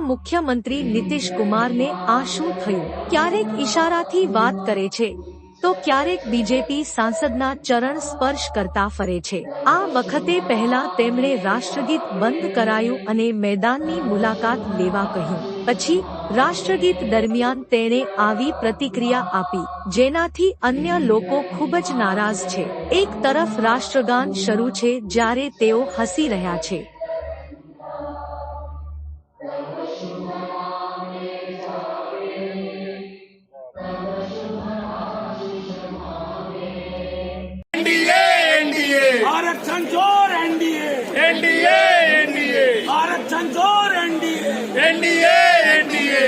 મુખ્યમંત્રી નીતિશ કુમારને આ શું થયું. ક્યારેક ઈશારાથી વાત કરે છે, તો ક્યારેક બીજેપી સાંસદના ચરણ સ્પર્શ કરતા ફરે છે. આ વખતે પહેલા તેમણે રાષ્ટ્રગીત બંધ કરાયું અને મેદાનની મુલાકાત લેવા કહ્યું. પછી રાષ્ટ્રગીત દરમિયાન તેણે આવી પ્રતિક્રિયા આપી, જેનાથી અન્ય લોકો ખૂબ જ નારાજ છે. એક તરફ રાષ્ટ્રગાન શરૂ છે, જ્યારે તેઓ હસી રહ્યા છે. एनडीए एनडीए एनडीए आरक्षण ज़ोर एनडीए एनडीए एनडीए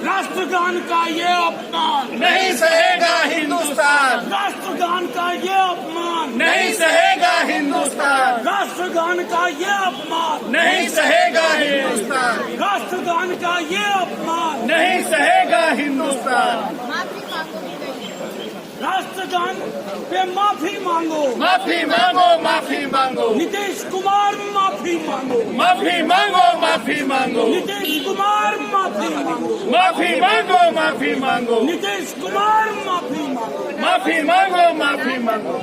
राष्ट्रगान का ये अपमान। नहीं सहेगा हिंदुस्तान। राष्ट्रगान का ये अपमान। नहीं सहेगा हिंदुस्तान। राष्ट्रगान का ये अपमान। नहीं सहेगा हिंदुस्तान। राष्ट्रगान का ये अपमान। नहीं सहेगा हिंदुस्तान। राष्ट्रगान पे माफ़ी मांगो। माफ़ी मांगो माफ़ी मांगो। नीतीश कुमार माफी मांगो माफी मांगो माफी मांगो नीतीश कुमार माफी मांगो माफी मांगो माफी मांगो नीतीश कुमार माफी मांगो माफी मांगो माफी मांगो